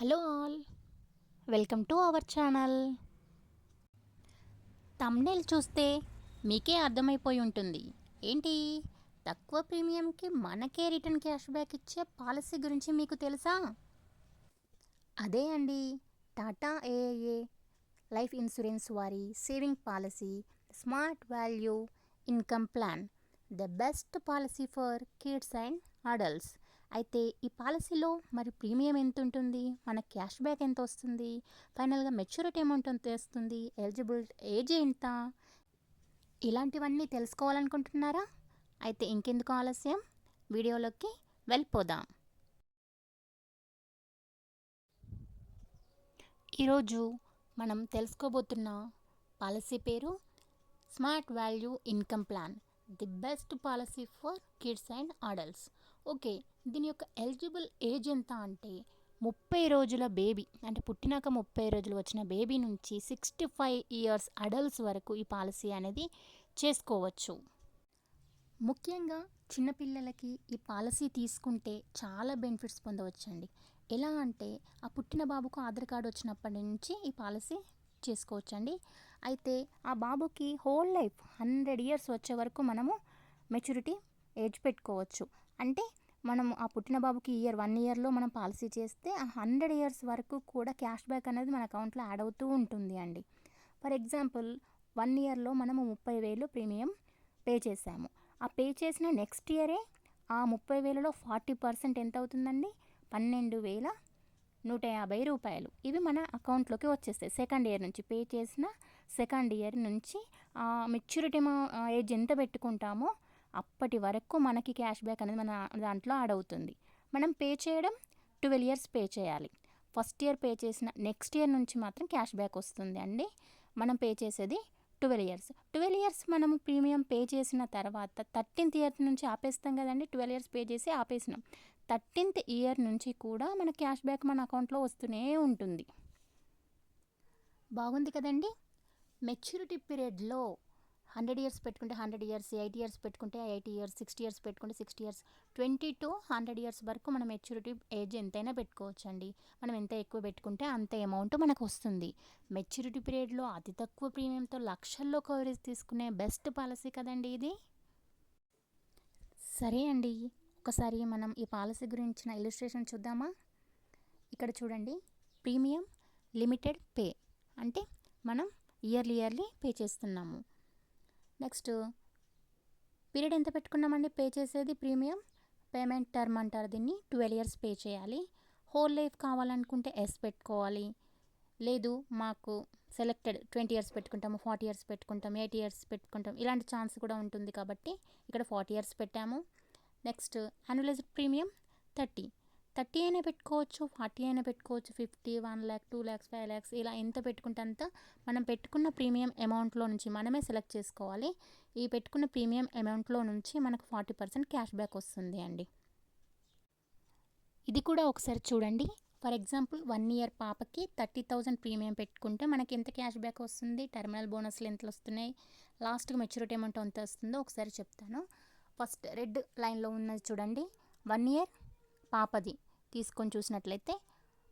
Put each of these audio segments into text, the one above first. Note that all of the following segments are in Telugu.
Hello all. Welcome to our channel. Thumbnail చూస్తే మీకే అర్థమైపోయి ఉంటుంది. ఏంటి? తక్కువ ప్రీమియంకి మనకే రిటర్న్ క్యాష్ బ్యాక్ ఇచ్చే పాలసీ గురించి మీకు తెలుసా? అదే అండి. టాటా ఏఏఏ లైఫ్ ఇన్సూరెన్స్ వారి saving policy smart value income plan the best policy for kids and adults. అయితే ఈ పాలసీలో మరి ప్రీమియం ఎంత ఉంటుంది మన క్యాష్ బ్యాక్ ఎంత వస్తుంది ఫైనల్గా మెచ్యూరిటీ అమౌంట్ ఎంత వస్తుంది ఎలిజిబుల్ ఏజ్ ఎంత? ఇలాంటివన్నీ తెలుసుకోవాలనుకుంటున్నారా? అయితే ఇంకెందుకు ఆలస్యం? వీడియోలోకి వెళ్ళిపోదాం. ఈరోజు మనం తెలుసుకోబోతున్న పాలసీ పేరు smart value income plan the best policy for kids and adults. Okay దీని యొక్క ఎలిజిబుల్ ఏజ్ ఎంత అంటే ముప్పై రోజుల బేబీ అంటే పుట్టినాక ముప్పై రోజులు వచ్చిన బేబీ నుంచి సిక్స్టీ ఫైవ్ ఇయర్స్ అడల్ట్స్ వరకు ఈ పాలసీ అనేది చేసుకోవచ్చు. ముఖ్యంగా చిన్నపిల్లలకి ఈ పాలసీ తీసుకుంటే చాలా బెనిఫిట్స్ పొందవచ్చండి. ఎలా అంటే ఆ పుట్టిన బాబుకు ఆధార్ కార్డు వచ్చినప్పటి నుంచి ఈ పాలసీ చేసుకోవచ్చండి. అయితే ఆ బాబుకి హోల్ లైఫ్ హండ్రెడ్ ఇయర్స్ వచ్చే వరకు మనము మెచ్యూరిటీ ఏజ్ పెట్టుకోవచ్చు. అంటే మనం ఆ పుట్టిన బాబుకి ఇయర్ వన్ ఇయర్లో మనం పాలసీ చేస్తే ఆ హండ్రెడ్ ఇయర్స్ వరకు కూడా క్యాష్ బ్యాక్ అనేది మన అకౌంట్లో యాడ్ అవుతూ ఉంటుంది అండి. ఫర్ ఎగ్జాంపుల్ వన్ ఇయర్లో మనము ముప్పై వేలు ప్రీమియం పే చేసాము. ఆ పే చేసిన నెక్స్ట్ ఇయరే ఆ ముప్పై వేలలో ఫార్టీ పర్సెంట్ ఎంత అవుతుందండి? పన్నెండు వేల నూట యాభై రూపాయలు. ఇవి మన అకౌంట్లోకి వచ్చేస్తాయి. సెకండ్ ఇయర్ నుంచి పే చేసిన సెకండ్ ఇయర్ నుంచి మెచ్యూరిటీ ఏజ్ ఎంత పెట్టుకుంటామో అప్పటి వరకు మనకి క్యాష్ బ్యాక్ అనేది మన దాంట్లో యాడ్ అవుతుంది. మనం పే చేయడం ట్వెల్వ్ ఇయర్స్ పే చేయాలి. ఫస్ట్ ఇయర్ పే చేసిన నెక్స్ట్ ఇయర్ నుంచి మాత్రం క్యాష్ బ్యాక్ వస్తుంది అండి. మనం పే చేసేది ట్వెల్వ్ ఇయర్స్. ట్వెల్వ్ ఇయర్స్ మనము ప్రీమియం పే చేసిన తర్వాత థర్టీన్త్ ఇయర్ నుంచి ఆపేస్తాం కదండి. ట్వెల్వ్ ఇయర్స్ పే చేసి ఆపేసినాం. థర్టీన్త్ ఇయర్ నుంచి కూడా మన క్యాష్ బ్యాక్ మన అకౌంట్లో వస్తూనే ఉంటుంది. బాగుంది కదండి? మెచ్యూరిటీ పీరియడ్లో హండ్రెడ్ ఇయర్స్ పెట్టుకుంటే హండ్రెడ్ ఇయర్స్ ఎయిటీ ఇయర్స్ పెట్టుకుంటే ఎయిటీ ఇయర్స్ సిక్స్టీ ఇయర్స్ పెట్టుకుంటే sixty years twenty to hundred years వరకు మనం మెచ్యూరిటీ ఏజ్ ఎంతైనా పెట్టుకోవచ్చండి. మనం ఎంత ఎక్కువ పెట్టుకుంటే అంత అమౌంట్ మనకు వస్తుంది. మెచ్యూరిటీ పీరియడ్లో అతి తక్కువ ప్రీమియంతో లక్షల్లో కవరేజ్ తీసుకునే బెస్ట్ పాలసీ కదండి ఇది? సరే అండి ఒకసారి మనం ఈ పాలసీ గురించిన ఇలిస్ట్రేషన్ చూద్దామా? ఇక్కడ చూడండి ప్రీమియం లిమిటెడ్ పే అంటే మనం ఇయర్లీ ఇయర్లీ పే చేస్తున్నాము. నెక్స్ట్ పీరియడ్ ఎంత పెట్టుకున్నామండి? పే చేసేది ప్రీమియం. పేమెంట్ టర్మ్ అంటారు దీన్ని. ట్వెల్వ్ ఇయర్స్ పే చేయాలి. హోల్ లైఫ్ కావాలనుకుంటే ఎస్ పెట్టుకోవాలి. లేదు మాకు సెలెక్టెడ్ ట్వంటీ ఇయర్స్ పెట్టుకుంటాము ఫార్టీ ఇయర్స్ పెట్టుకుంటాం ఎయిటీ ఇయర్స్ పెట్టుకుంటాం ఇలాంటి ఛాన్స్ కూడా ఉంటుంది కాబట్టి ఇక్కడ ఫార్టీ ఇయర్స్ పెట్టాము. Next annualized premium thirty. Thirty అయినా పెట్టుకోవచ్చు ఫార్టీ అయినా పెట్టుకోవచ్చు fifty one lakh two lakhs five lakhs ఇలా ఎంత పెట్టుకుంటే అంత మనం పెట్టుకున్న ప్రీమియం అమౌంట్లో నుంచి మనమే సెలెక్ట్ చేసుకోవాలి. ఈ పెట్టుకున్న ప్రీమియం అమౌంట్లో నుంచి మనకు ఫార్టీ పర్సెంట్ క్యాష్ బ్యాక్ వస్తుంది అండి. ఇది కూడా ఒకసారి చూడండి. ఫర్ ఎగ్జాంపుల్ వన్ ఇయర్ పాపకి థర్టీ థౌజండ్ ప్రీమియం పెట్టుకుంటే మనకి ఎంత క్యాష్ బ్యాక్ వస్తుంది? టర్మినల్ బోనస్లు ఎంత వస్తున్నాయి? లాస్ట్కి మెచ్యూరిటీ అమౌంట్ ఎంత వస్తుందో ఒకసారి చెప్తాను. ఫస్ట్ రెడ్ లైన్లో ఉన్నది చూడండి. వన్ ఇయర్ పాపది. తీసుకొని చూసినట్లయితే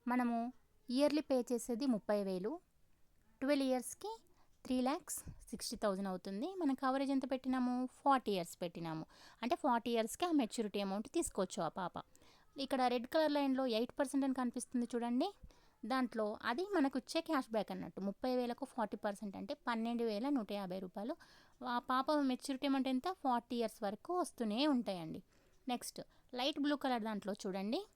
మనము ఇయర్లీ పే చేసేది ముప్పై వేలు. ట్వెల్వ్ ఇయర్స్కి త్రీ ల్యాక్స్ సిక్స్టీ థౌజండ్ అవుతుంది. మనం కవరేజ్ ఎంత పెట్టినాము? ఫార్టీ ఇయర్స్ పెట్టినాము. అంటే ఫార్టీ ఇయర్స్కి ఆ మెచ్యూరిటీ అమౌంట్ తీసుకోవచ్చు ఆ పాప. ఇక్కడ రెడ్ కలర్ లైన్లో ఎయిట్ పర్సెంట్ అని కనిపిస్తుంది చూడండి. దాంట్లో అది మనకు వచ్చే క్యాష్ బ్యాక్ అన్నట్టు. ముప్పై వేలకు ఫార్టీ పర్సెంట్ అంటే పన్నెండు వేల నూట యాభై రూపాయలు. ఆ పాప మెచ్యూరిటీ అమౌంట్ ఎంత? ఫార్టీ ఇయర్స్ వరకు వస్తూనే ఉంటాయండి. నెక్స్ట్ లైట్ బ్లూ కలర్ దాంట్లో చూడండి.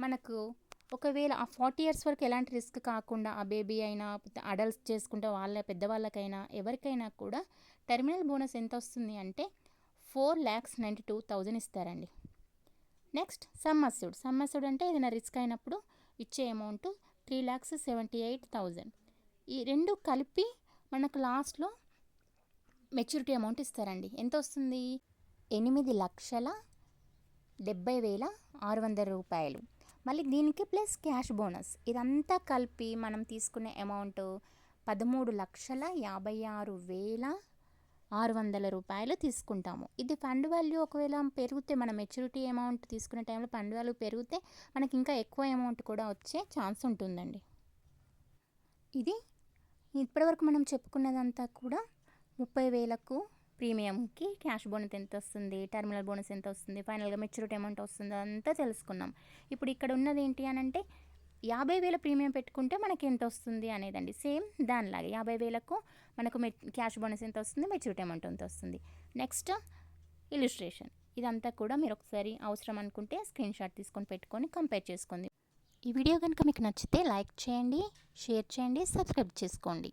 మనకు ఒకవేళ ఆ ఫార్టీ ఇయర్స్ వరకు ఎలాంటి రిస్క్ కాకుండా ఆ బేబీ అయినా అడల్ట్స్ చేసుకుంటే వాళ్ళ పెద్దవాళ్ళకైనా ఎవరికైనా కూడా టెర్మినల్ బోనస్ ఎంత వస్తుంది అంటే four lakhs ninety two thousand ఇస్తారండి. Next sum assured sum assured అంటే ఏదైనా రిస్క్ అయినప్పుడు ఇచ్చే amount three lakhs seventy eight thousand. ఈ రెండు కలిపి మనకు లాస్ట్లో మెచ్యూరిటీ అమౌంట్ ఇస్తారండి. ఎంత వస్తుంది? ఎనిమిది లక్షల డెబ్బై వేల ఆరు వందల రూపాయలు. మళ్ళీ దీనికి ప్లస్ క్యాష్ బోనస్. ఇదంతా కలిపి మనం తీసుకునే అమౌంట్ పదమూడు లక్షల యాభై ఆరు వేల ఆరు వందల రూపాయలు తీసుకుంటాము. ఇది ఫండ్ వాల్యూ ఒకవేళ పెరిగితే మన మెచ్యూరిటీ అమౌంట్ తీసుకునే టైంలో ఫండ్ వాల్యూ పెరిగితే మనకి ఇంకా ఎక్కువ అమౌంట్ కూడా వచ్చే ఛాన్స్ ఉంటుందండి. ఇది ఇప్పటివరకు మనం చెప్పుకున్నదంతా కూడా ముప్పై వేలకు ప్రీమియంకి క్యాష్ బోనస్ ఎంత వస్తుంది టర్మినల్ బోనస్ ఎంత వస్తుంది ఫైనల్గా మెచ్యూరిటీ అమౌంట్ వస్తుంది అంతా తెలుసుకున్నాం. ఇప్పుడు ఇక్కడ ఉన్నది ఏంటి అని అంటే యాభై వేల ప్రీమియం పెట్టుకుంటే మనకి ఎంత వస్తుంది అనేదండి. సేమ్ దానిలాగే యాభై వేలకు మనకు మె క్యాష్ బోనస్ ఎంత వస్తుంది మెచ్యూరిటీ అమౌంట్ ఎంత వస్తుంది నెక్స్ట్ ఇలిస్ట్రేషన్ ఇదంతా కూడా మీరు ఒకసారి అవసరం అనుకుంటే స్క్రీన్ షాట్ తీసుకొని పెట్టుకొని కంపేర్ చేసుకోండి. ఈ వీడియో కనుక మీకు నచ్చితే లైక్ చేయండి షేర్ చేయండి సబ్స్క్రైబ్ చేసుకోండి.